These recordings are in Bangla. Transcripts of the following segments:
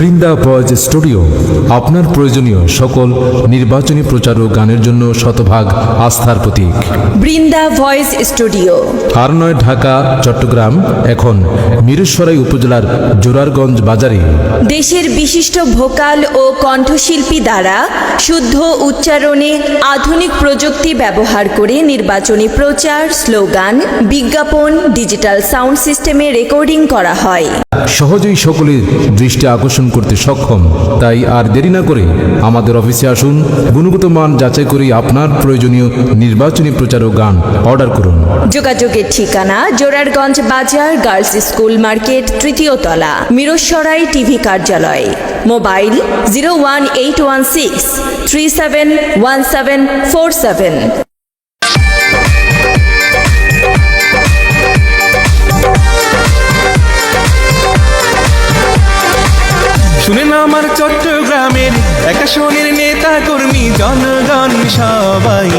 বৃন্দা ভয়েস স্টুডিও আপনার প্রয়োজনীয় সকল নির্বাচনী প্রচার ও গানের জন্য শতভাগ আস্থার প্রতীক। Brinda voice studio. আর নয় ঢাকা চট্টগ্রাম এখন মিরসরাই উপজেলার জোরারগঞ্জ বাজারে। দেশের বিশিষ্ট ভোকাল ও কণ্ঠশিল্পী দ্বারা শুদ্ধ উচ্চারণে আধুনিক প্রযুক্তি ব্যবহার করে নির্বাচনী প্রচার স্লোগান বিজ্ঞাপন ডিজিটাল সাউন্ড সিস্টেমে রেকর্ডিং করা হয়। সহজেই সকলের দৃষ্টি আকর্ষণ করতে সক্ষম। তাই আর দেরি না করে আমাদের অফিসে আসুন। গুণগত মান যাচাই করে আপনার প্রয়োজনীয় নির্বাচনী প্রচার ও গান অর্ডার করুন। যোগাযোগের ঠিকানা জোরারগঞ্জ বাজার গার্লস স্কুল মার্কেট, তৃতীয় তলা, মিরসরাই টিভি কার্যালয়। Mobile zero one eight one six three seven one seven four seven. শুনে না আমার চট্টগ্রামের একাশনের নেতা কর্মী, জনগণ সবাই।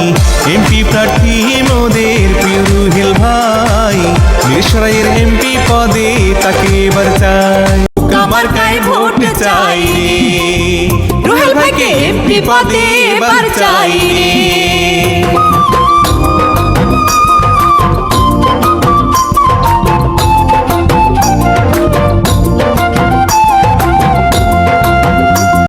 এমপি প্রার্থী মোদের প্রিয় রুহেল ভাই। মিরসরাইয়ের এমপি পদে তাকে এবার চাই। আমার গায়ে ভোট চাই রুহেল ভাইকে এমপি পদে এবার চাই